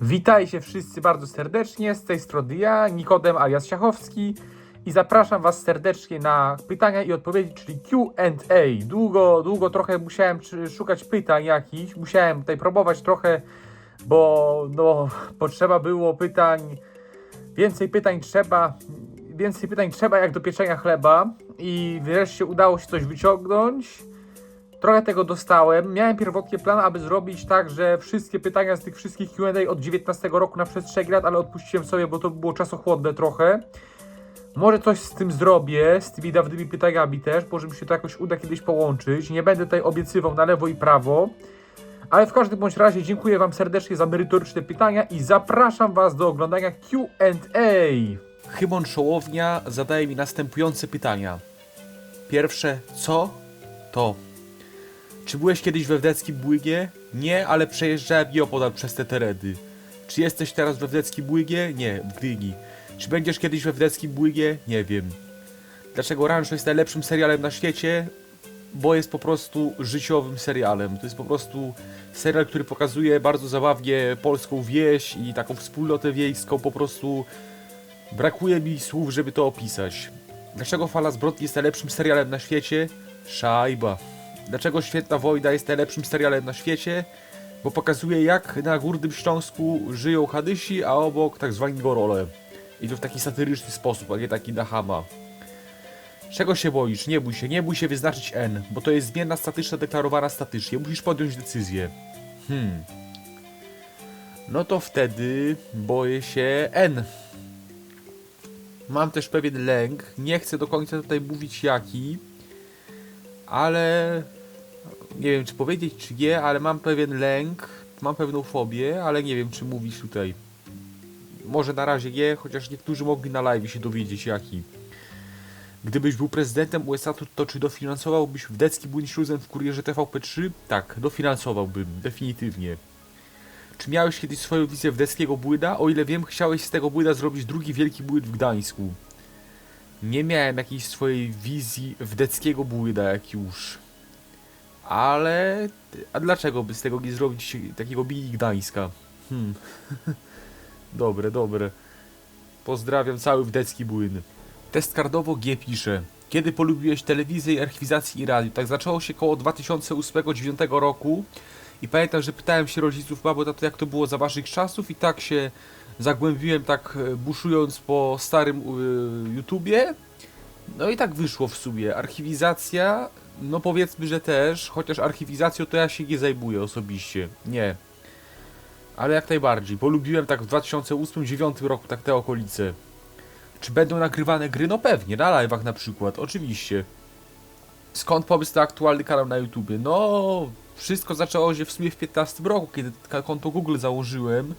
Witajcie wszyscy bardzo serdecznie, z tej strony ja, Nikodem alias Siachowski i zapraszam Was serdecznie na pytania i odpowiedzi, czyli Q&A. Długo, długo trochę musiałem szukać pytań jakichś, musiałem tutaj próbować trochę, bo no, potrzeba było pytań, więcej pytań trzeba, więcej pytań trzeba jak do pieczenia chleba i wreszcie udało się coś wyciągnąć. Trochę tego dostałem. Miałem pierwotnie plan, aby zrobić tak, że wszystkie pytania z tych wszystkich Q&A od 19 roku na przestrzeni lat, ale odpuściłem sobie, bo to było czasochłodne trochę. Może coś z tym zrobię, z tymi dawnymi pytaniami też, może mi się to jakoś uda kiedyś połączyć. Nie będę tutaj obiecywał na lewo i prawo. Ale w każdym bądź razie dziękuję Wam serdecznie za merytoryczne pytania i zapraszam Was do oglądania Q&A. Chymon Szołownia zadaje mi następujące pytania. Pierwsze, co? To. Czy byłeś kiedyś we Wdeckim Błygie? Nie, ale przejeżdżałem nieopodal przez te tereny. Czy jesteś teraz we Wdeckim Błygie? Nie, w. Czy będziesz kiedyś we Wdeckim Błygie? Nie wiem. Dlaczego Rancho jest najlepszym serialem na świecie? Bo jest po prostu życiowym serialem. To jest po prostu serial, który pokazuje bardzo zabawnie polską wieś i taką wspólnotę wiejską. Po prostu brakuje mi słów, żeby to opisać. Dlaczego Fala Zbrodni jest najlepszym serialem na świecie? Szajba. Dlaczego Świetna Wojna jest najlepszym serialem na świecie? Bo pokazuje jak na Górnym Śląsku żyją Hadysi, a obok tak zwani Gorole. I to w taki satyryczny sposób, a nie taki na chama. Czego się boisz? Nie bój się, nie bój się wyznaczyć N, bo to jest zmienna statyczna deklarowana statycznie. Musisz podjąć decyzję. Hmm. No to wtedy boję się N. Mam też pewien lęk. Nie chcę do końca tutaj mówić jaki, ale nie wiem czy powiedzieć czy nie, ale mam pewien lęk, mam pewną fobię, ale nie wiem czy mówić tutaj. Może na razie nie, chociaż niektórzy mogli na live się dowiedzieć jaki. Gdybyś był prezydentem USA, to, to czy dofinansowałbyś w Decki Bundesluzen w kurierze TVP3? Tak, dofinansowałbym, definitywnie. Czy miałeś kiedyś swoją wizję wdeckiego błyda? O ile wiem, chciałeś z tego błyda zrobić drugi wielki błyd w Gdańsku. Nie miałem jakiejś swojej wizji wdeckiego błyda, jak już. Ale... A dlaczego by z tego nie zrobić takiego mini Gdańska? Hmm. dobre, dobre. Pozdrawiam cały wdecki błyn. Test kardowo G pisze. Kiedy polubiłeś telewizję i archiwizację i radio? Tak zaczęło się koło 2008-2009 roku. I pamiętam, że pytałem się rodziców, babo, tato, jak to było za waszych czasów i tak się zagłębiłem, tak e, buszując po starym y, YouTubie. No i tak wyszło w sumie. Archiwizacja, no powiedzmy, że też, chociaż archiwizacją to ja się nie zajmuję osobiście. Nie. Ale jak najbardziej. Polubiłem tak w 2008-2009 roku, tak te okolice. Czy będą nagrywane gry? No pewnie, na live'ach na przykład, oczywiście. Skąd pomysł na aktualny kanał na YouTubie? No, wszystko zaczęło się w sumie w 15 roku, kiedy konto Google założyłem,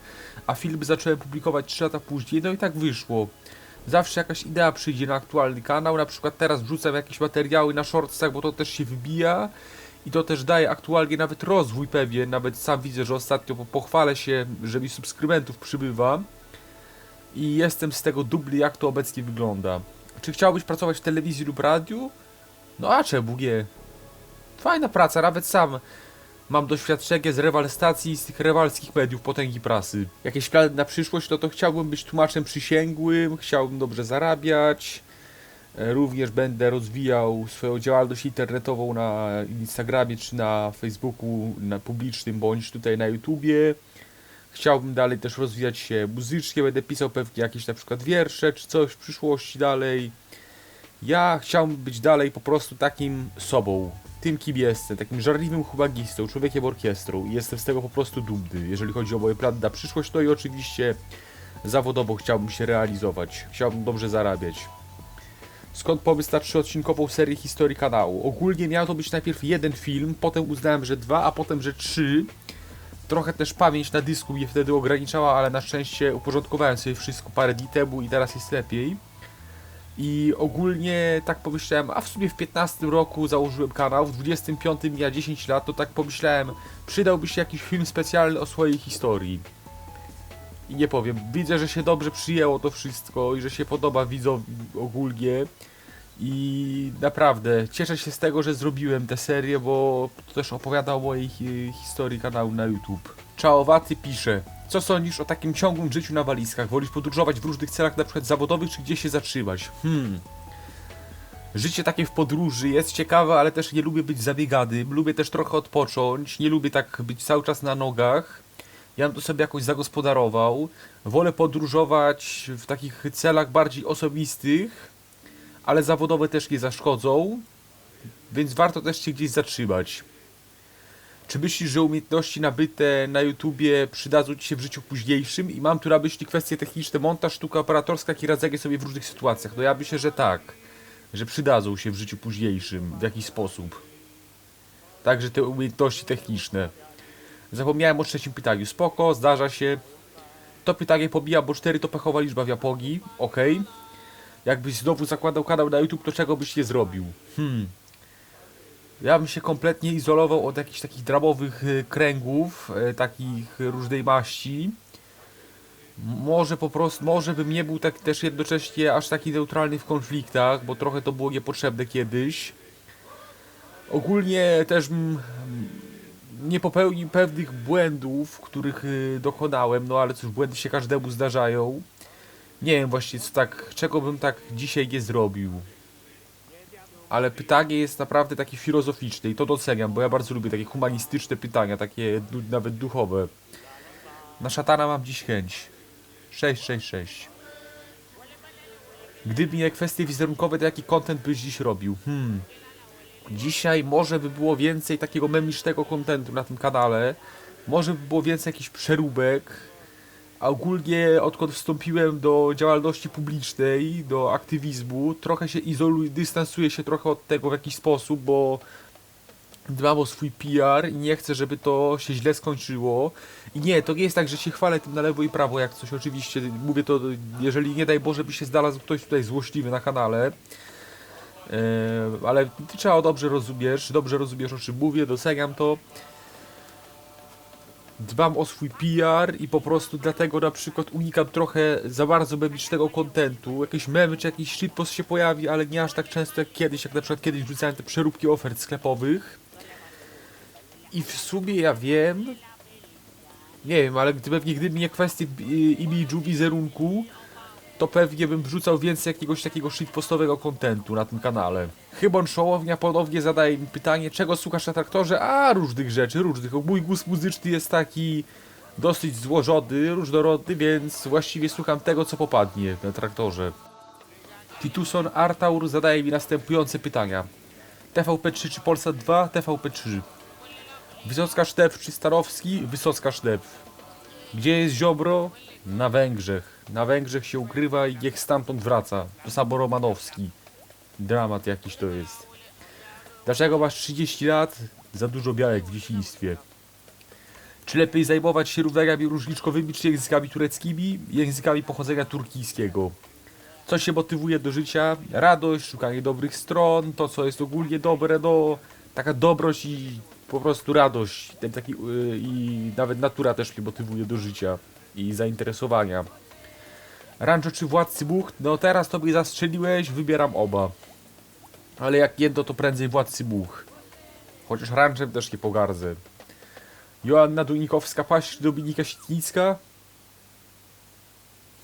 a filmy zacząłem publikować 3 lata później, no i tak wyszło. Zawsze jakaś idea przyjdzie na aktualny kanał, na przykład teraz wrzucam jakieś materiały na shortsach, bo to też się wybija i to też daje aktualnie nawet rozwój pewien, nawet sam widzę, że ostatnio po- pochwalę się, że mi subskrybentów przybywa i jestem z tego dubli, jak to obecnie wygląda. Czy chciałbyś pracować w telewizji lub radiu? No a czemu nie? Fajna praca, nawet sam mam doświadczenie z rewalstacji z tych rewalskich mediów potęgi prasy. Jakieś plany na przyszłość, no to chciałbym być tłumaczem przysięgłym, chciałbym dobrze zarabiać. E, Również będę rozwijał swoją działalność internetową na Instagramie czy na Facebooku, na publicznym bądź tutaj na YouTubie. Chciałbym dalej też rozwijać się muzycznie, będę pisał pewnie jakieś na przykład wiersze czy coś w przyszłości dalej. Ja chciałbym być dalej po prostu takim sobą, tym kim jestem, takim żarliwym hubagistą, człowiekiem orkiestrą i jestem z tego po prostu dumny, jeżeli chodzi o moje plany na przyszłość, no i oczywiście zawodowo chciałbym się realizować, chciałbym dobrze zarabiać. Skąd pomysł na trzyodcinkową serię historii kanału? Ogólnie miał to być najpierw jeden film, potem uznałem, że dwa, a potem, że trzy. Trochę też pamięć na dysku mnie wtedy ograniczała, ale na szczęście uporządkowałem sobie wszystko parę dni temu i teraz jest lepiej. I ogólnie tak pomyślałem, a w sumie w 15 roku założyłem kanał, w 25 mija 10 lat, to tak pomyślałem, przydałby się jakiś film specjalny o swojej historii. I nie powiem, widzę, że się dobrze przyjęło to wszystko i że się podoba widzowi ogólnie. I naprawdę cieszę się z tego, że zrobiłem tę serię, bo to też opowiada o mojej hi- historii kanału na YouTube. Czaowaty pisze. Co sądzisz o takim ciągłym życiu na walizkach? Wolisz podróżować w różnych celach, na przykład zawodowych, czy gdzieś się zatrzymać? Hmm. Życie takie w podróży jest ciekawe, ale też nie lubię być zabieganym. Lubię też trochę odpocząć. Nie lubię tak być cały czas na nogach. Ja bym to sobie jakoś zagospodarował. Wolę podróżować w takich celach bardziej osobistych, ale zawodowe też nie zaszkodzą. Więc warto też się gdzieś zatrzymać. Czy myślisz, że umiejętności nabyte na YouTubie przydadzą Ci się w życiu późniejszym? I mam tu na myśli kwestie techniczne, montaż, sztuka operatorska, i radzenie sobie w różnych sytuacjach. No ja myślę, że tak. Że przydadzą się w życiu późniejszym w jakiś sposób. Także te umiejętności techniczne. Zapomniałem o trzecim pytaniu. Spoko, zdarza się. To pytanie pobija, bo 4 to pechowa liczba w Japonii. Okej. Jakbyś znowu zakładał kanał na YouTube, to czego byś nie zrobił? Hmm. Ja bym się kompletnie izolował od jakichś takich dramowych y, kręgów, y, takich różnej maści. Może po prostu, może bym nie był tak też jednocześnie aż taki neutralny w konfliktach, bo trochę to było niepotrzebne kiedyś. Ogólnie też nie popełnił pewnych błędów, których y, dokonałem, no ale cóż, błędy się każdemu zdarzają. Nie wiem właśnie co tak, czego bym tak dzisiaj nie zrobił. Ale pytanie jest naprawdę takie filozoficzne i to doceniam, bo ja bardzo lubię takie humanistyczne pytania, takie nawet duchowe. Na szatana mam dziś chęć. 666. Gdyby nie kwestie wizerunkowe, to jaki content byś dziś robił? Hmm. Dzisiaj może by było więcej takiego memicznego kontentu na tym kanale. Może by było więcej jakichś przeróbek. A ogólnie odkąd wstąpiłem do działalności publicznej, do aktywizmu, trochę się izoluję, dystansuję się trochę od tego w jakiś sposób, bo dbam o swój PR i nie chcę, żeby to się źle skończyło. I nie, to nie jest tak, że się chwalę tym na lewo i prawo, jak coś oczywiście. Mówię to, jeżeli nie daj Boże by się znalazł ktoś tutaj złośliwy na kanale. Eee, ale ty trzeba dobrze rozumiesz, dobrze rozumiesz o czym mówię, doceniam to. Dbam o swój PR i po prostu dlatego na przykład unikam trochę za bardzo memicznego kontentu. Jakieś memy czy jakiś shitpost się pojawi, ale nie aż tak często jak kiedyś, jak na przykład kiedyś wrzucałem te przeróbki ofert sklepowych. I w sumie ja wiem, nie wiem, ale gdy, pewnie gdyby nie kwestie imidżu, wizerunku, to pewnie bym wrzucał więcej jakiegoś takiego shitpostowego kontentu na tym kanale. Chybon Szołownia ponownie zadaje mi pytanie, czego słuchasz na traktorze? A, różnych rzeczy, różnych. Mój gust muzyczny jest taki dosyć złożony, różnorodny, więc właściwie słucham tego, co popadnie na traktorze. Tituson Artaur zadaje mi następujące pytania. TVP3 czy Polsat 2? TVP3. Wysocka Sztep czy Starowski? Wysocka Sztep. Gdzie jest Ziobro? Na Węgrzech. Na Węgrzech się ukrywa i niech stamtąd wraca. To samo Romanowski. Dramat jakiś to jest. Dlaczego masz 30 lat? Za dużo białek w dzieciństwie. Czy lepiej zajmować się równaniami różniczkowymi czy językami tureckimi? Językami pochodzenia turkijskiego. Co się motywuje do życia? Radość, szukanie dobrych stron, to co jest ogólnie dobre, no taka dobrość i po prostu radość. Ten taki, yy, I nawet natura też mnie motywuje do życia i zainteresowania. Rancho czy Władcy Much? No teraz to mnie zastrzeliłeś, wybieram oba. Ale jak jedno, to prędzej Władcy Much. Chociaż Ranchem też nie pogardzę. Joanna Dunikowska-Paść, Dominika Sitnicka?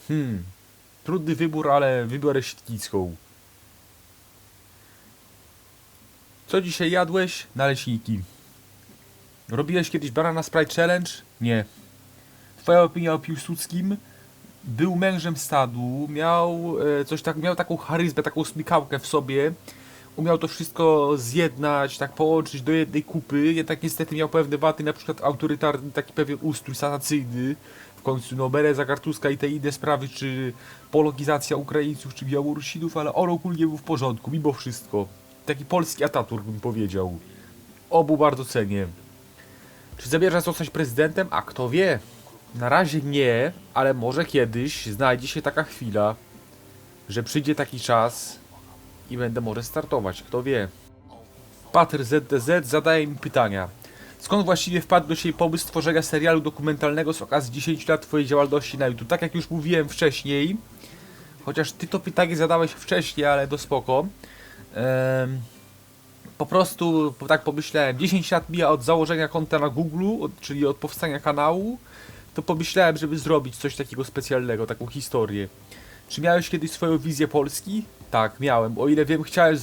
Hmm. Trudny wybór, ale wybiorę Sitnicką. Co dzisiaj jadłeś? Naleśniki. Robiłeś kiedyś Banana Sprite Challenge? Nie. Twoja opinia o Piłsudskim? Był mężem stadu, miał e, coś tak, miał taką charyzmę, taką smykałkę w sobie. Umiał to wszystko zjednać, tak połączyć do jednej kupy, jednak niestety miał pewne wady, na przykład autorytarny, taki pewien ustrój sanacyjny. W końcu no Bereza Kartuska i te inne sprawy, czy pologizacja Ukraińców, czy Białorusinów, ale on ogólnie był w porządku, mimo wszystko. Taki polski Ataturk bym powiedział. Obu bardzo cenię. Czy zamierzasz zostać prezydentem? A kto wie? Na razie nie, ale może kiedyś znajdzie się taka chwila, że przyjdzie taki czas i będę może startować, kto wie. Patr ZDZ zadaje mi pytania. Skąd właściwie wpadł do siebie pomysł stworzenia serialu dokumentalnego z okazji 10 lat Twojej działalności na YouTube? Tak jak już mówiłem wcześniej, chociaż Ty to pytanie zadałeś wcześniej, ale do spoko. Em, po prostu tak pomyślałem, 10 lat mija od założenia konta na Google, od, czyli od powstania kanału. To pomyślałem, żeby zrobić coś takiego specjalnego, taką historię. Czy miałeś kiedyś swoją wizję Polski? Tak, miałem. O ile wiem, chciałem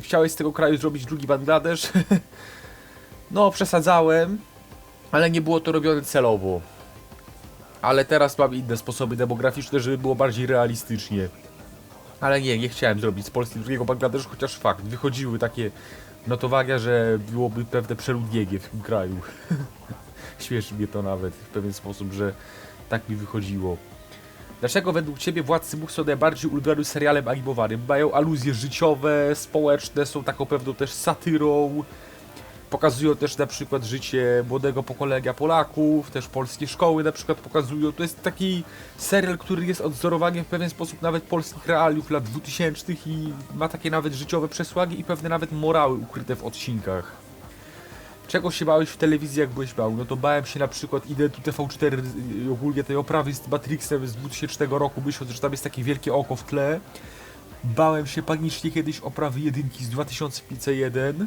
chciałeś z tego kraju zrobić drugi Bangladesz. no, przesadzałem, ale nie było to robione celowo. Ale teraz mam inne sposoby demograficzne, żeby było bardziej realistycznie. Ale nie, nie chciałem zrobić z Polski drugiego Bangladeszu, chociaż fakt, wychodziły takie notowania, że byłoby pewne przeludnienie w tym kraju. Śmieszy mnie to nawet w pewien sposób, że tak mi wychodziło. Dlaczego według Ciebie Władcy Much są najbardziej ulubionym serialem animowanym? Mają aluzje życiowe, społeczne, są taką pewną też satyrą. Pokazują też na przykład życie młodego pokolenia Polaków, też polskie szkoły na przykład pokazują. To jest taki serial, który jest odzorowaniem w pewien sposób nawet polskich realiów lat 2000 i ma takie nawet życiowe przesłagi i pewne nawet morały ukryte w odcinkach. Czego się bałeś w telewizji, jak byłeś mały? No to bałem się na przykład Identu TV4, y, ogólnie tej oprawy z Matrixem z 2000 roku, myśląc, że tam jest takie wielkie oko w tle. Bałem się panicznie kiedyś oprawy jedynki z 2001.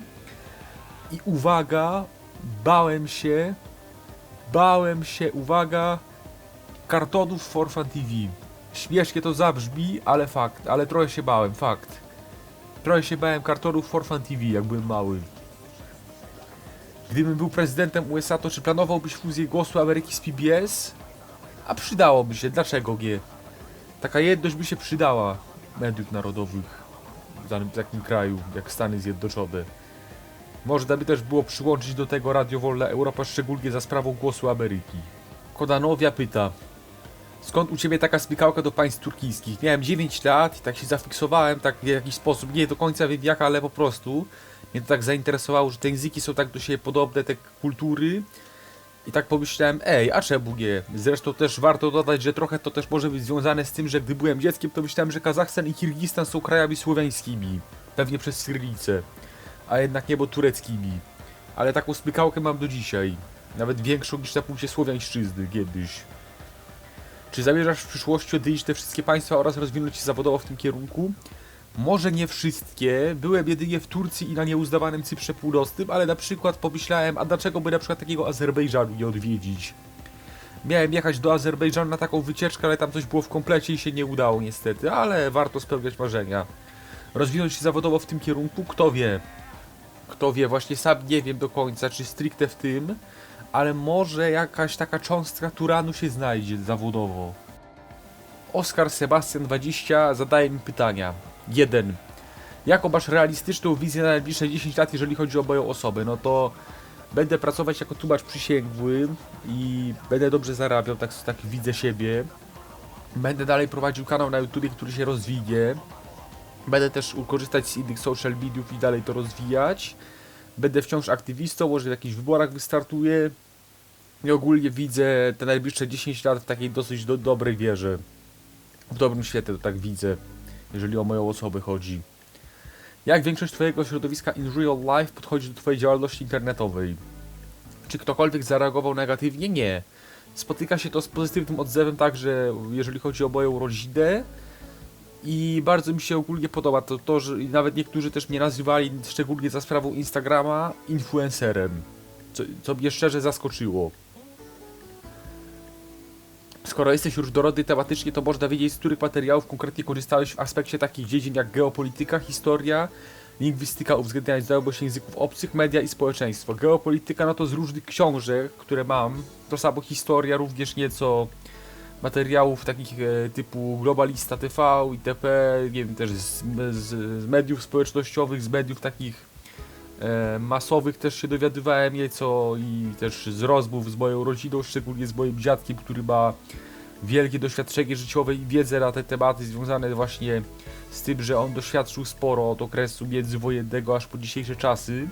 I uwaga, bałem się, bałem się, uwaga, kartonów for Fun TV. Śmiesznie to zabrzmi, ale fakt, ale trochę się bałem, fakt. Trochę się bałem kartonów for Fun TV, jak byłem mały. Gdybym był prezydentem USA, to czy planowałbyś fuzję głosu Ameryki z PBS? A przydałoby się, dlaczego nie? Taka jedność by się przydała mediów narodowych w takim kraju, jak Stany Zjednoczone. Można by też było przyłączyć do tego Radio Wolna Europa, szczególnie za sprawą głosu Ameryki. Kodanowia pyta, skąd u Ciebie taka smykałka do państw turkijskich? Miałem 9 lat i tak się zafiksowałem, tak w jakiś sposób, nie do końca wiem jak, ale po prostu mnie to tak zainteresowało, że te języki są tak do siebie podobne, te kultury. I tak pomyślałem, ej, a czemu nie? Zresztą też warto dodać, że trochę to też może być związane z tym, że gdy byłem dzieckiem, to myślałem, że Kazachstan i Kirgistan są krajami słowiańskimi. Pewnie przez Cyrylicę. A jednak niebo tureckimi. Ale taką smykałkę mam do dzisiaj. Nawet większą niż na punkcie słowiańszczyzny kiedyś. Czy zamierzasz w przyszłości odwiedzić te wszystkie państwa oraz rozwinąć się zawodowo w tym kierunku? Może nie wszystkie, byłem jedynie w Turcji i na nieuznawanym Cyprze Północnym, ale na przykład pomyślałem, a dlaczego by na przykład takiego Azerbejdżanu nie odwiedzić? Miałem jechać do Azerbejdżanu na taką wycieczkę, ale tam coś było w komplecie i się nie udało niestety, ale warto spełniać marzenia. Rozwinąć się zawodowo w tym kierunku? Kto wie? Kto wie, właśnie sam nie wiem do końca, czy stricte w tym, ale może jakaś taka cząstka Turanu się znajdzie zawodowo. Oskar Sebastian 20 zadaje mi pytania. 1. Jaką masz realistyczną wizję na najbliższe 10 lat, jeżeli chodzi o moją osobę? No to będę pracować jako tłumacz przysięgły i będę dobrze zarabiał, tak, tak widzę siebie. Będę dalej prowadził kanał na YouTube, który się rozwinie. Będę też korzystać z innych social mediów i dalej to rozwijać. Będę wciąż aktywistą, może w jakichś wyborach wystartuję. I ogólnie widzę te najbliższe 10 lat w takiej dosyć do, dobrej wierze. W dobrym świetle to tak widzę, jeżeli o moją osobę chodzi. Jak większość Twojego środowiska in real life podchodzi do Twojej działalności internetowej? Czy ktokolwiek zareagował negatywnie? Nie. Spotyka się to z pozytywnym odzewem także, jeżeli chodzi o moją rodzinę. I bardzo mi się ogólnie podoba to, to że nawet niektórzy też mnie nazywali, szczególnie za sprawą Instagrama, influencerem. Co, co mnie szczerze zaskoczyło. Skoro jesteś różnorodny tematycznie, to można wiedzieć, z których materiałów konkretnie korzystałeś w aspekcie takich dziedzin jak geopolityka, historia, lingwistyka, uwzględniając znajomość języków obcych, media i społeczeństwo. Geopolityka, no to z różnych książek, które mam. To samo historia, również nieco materiałów takich e, typu Globalista TV, itp., nie wiem, też z, z, z mediów społecznościowych, z mediów takich masowych też się dowiadywałem nieco i też z rozmów z moją rodziną, szczególnie z moim dziadkiem, który ma wielkie doświadczenie życiowe i wiedzę na te tematy związane właśnie z tym, że on doświadczył sporo od okresu międzywojennego aż po dzisiejsze czasy.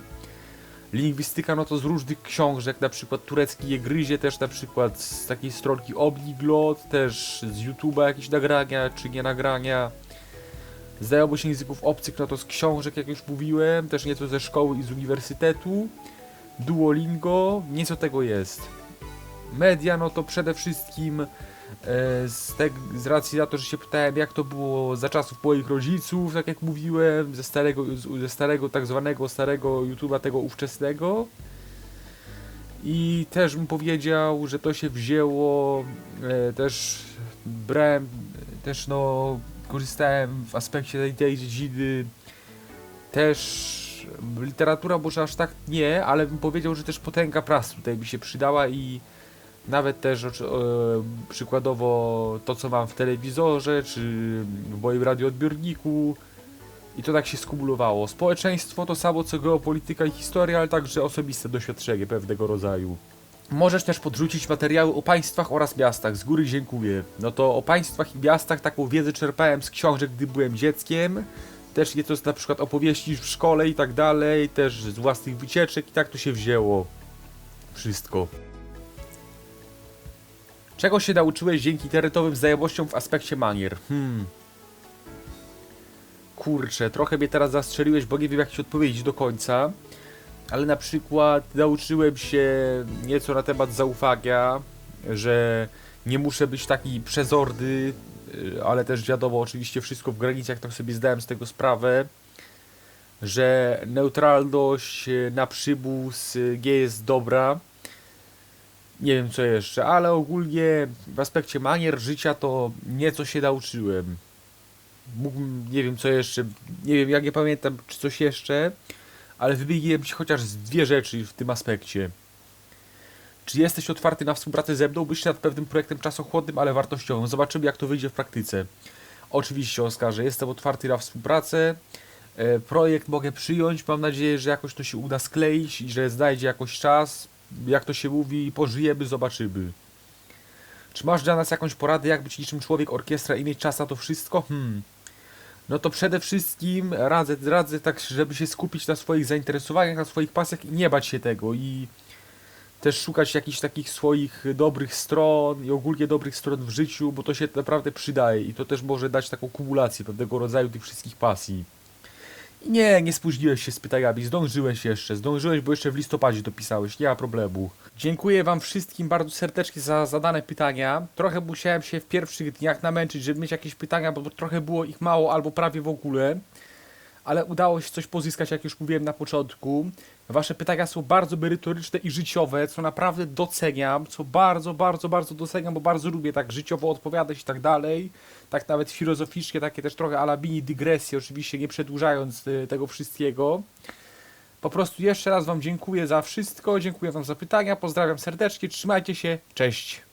Lingwistyka no to z różnych książek, na przykład turecki je gryzie, też na przykład z takiej stronki Obliglot, też z YouTube'a jakieś nagrania czy nie nagrania. Znajomość języków obcych no to z książek, jak już mówiłem, też nieco ze szkoły i z uniwersytetu. Duolingo, nieco tego jest. Media no to przede wszystkim e, z, te, z racji na to, że się pytałem jak to było za czasów moich rodziców, tak jak mówiłem, ze starego, z- ze starego tak zwanego starego YouTube'a tego ówczesnego. I też bym powiedział, że to się wzięło e, też brałem, też no korzystałem w aspekcie tej, dziedziny też literatura może aż tak nie, ale bym powiedział, że też potęga prasy tutaj by się przydała i nawet też e, przykładowo to co mam w telewizorze czy w moim radioodbiorniku i to tak się skumulowało. Społeczeństwo to samo co geopolityka i historia, ale także osobiste doświadczenie pewnego rodzaju. Możesz też podrzucić materiały o państwach oraz miastach. Z góry dziękuję. No to o państwach i miastach taką wiedzę czerpałem z książek, gdy byłem dzieckiem. Też nieco z na przykład opowieści w szkole i tak dalej. Też z własnych wycieczek i tak to się wzięło. Wszystko. Czego się nauczyłeś dzięki internetowym znajomościom w aspekcie manier? Hmm. Kurczę, trochę mnie teraz zastrzeliłeś, bo nie wiem jak ci odpowiedzieć do końca ale na przykład nauczyłem się nieco na temat zaufania, że nie muszę być taki przezorny, y, ale też wiadomo, oczywiście wszystko w granicach, tak sobie zdałem z tego sprawę, że neutralność y, na przybóz y, nie jest dobra. Nie wiem co jeszcze, ale ogólnie w aspekcie manier życia to nieco się nauczyłem. Mógłbym, nie wiem co jeszcze, nie wiem, jak nie pamiętam, czy coś jeszcze, ale wymieniłem ci chociaż z dwie rzeczy w tym aspekcie. Czy jesteś otwarty na współpracę ze mną? Myślę nad pewnym projektem czasochłonnym, ale wartościowym. Zobaczymy, jak to wyjdzie w praktyce. Oczywiście, Oskarze, jestem otwarty na współpracę. E, Projekt mogę przyjąć. Mam nadzieję, że jakoś to się uda skleić i że znajdzie jakoś czas. Jak to się mówi, pożyjemy, zobaczymy. Czy masz dla nas jakąś poradę, jak być niczym człowiek orkiestra i mieć czas na to wszystko? Hmm. No to przede wszystkim radzę, radzę tak, żeby się skupić na swoich zainteresowaniach, na swoich pasjach i nie bać się tego i też szukać jakichś takich swoich dobrych stron i ogólnie dobrych stron w życiu, bo to się naprawdę przydaje i to też może dać taką kumulację pewnego rodzaju tych wszystkich pasji. I nie, nie spóźniłeś się z pytaniami, zdążyłeś jeszcze, zdążyłeś, bo jeszcze w listopadzie to pisałeś, nie ma problemu. Dziękuję wam wszystkim bardzo serdecznie za zadane pytania. Trochę musiałem się w pierwszych dniach namęczyć, żeby mieć jakieś pytania, bo trochę było ich mało albo prawie w ogóle. Ale udało się coś pozyskać, jak już mówiłem na początku. Wasze pytania są bardzo merytoryczne i życiowe, co naprawdę doceniam, co bardzo, bardzo, bardzo doceniam, bo bardzo lubię tak życiowo odpowiadać i tak dalej. Tak nawet filozoficznie, takie też trochę ala mini dygresje, oczywiście nie przedłużając y, tego wszystkiego. Po prostu jeszcze raz Wam dziękuję za wszystko, dziękuję Wam za pytania, pozdrawiam serdecznie, trzymajcie się, cześć.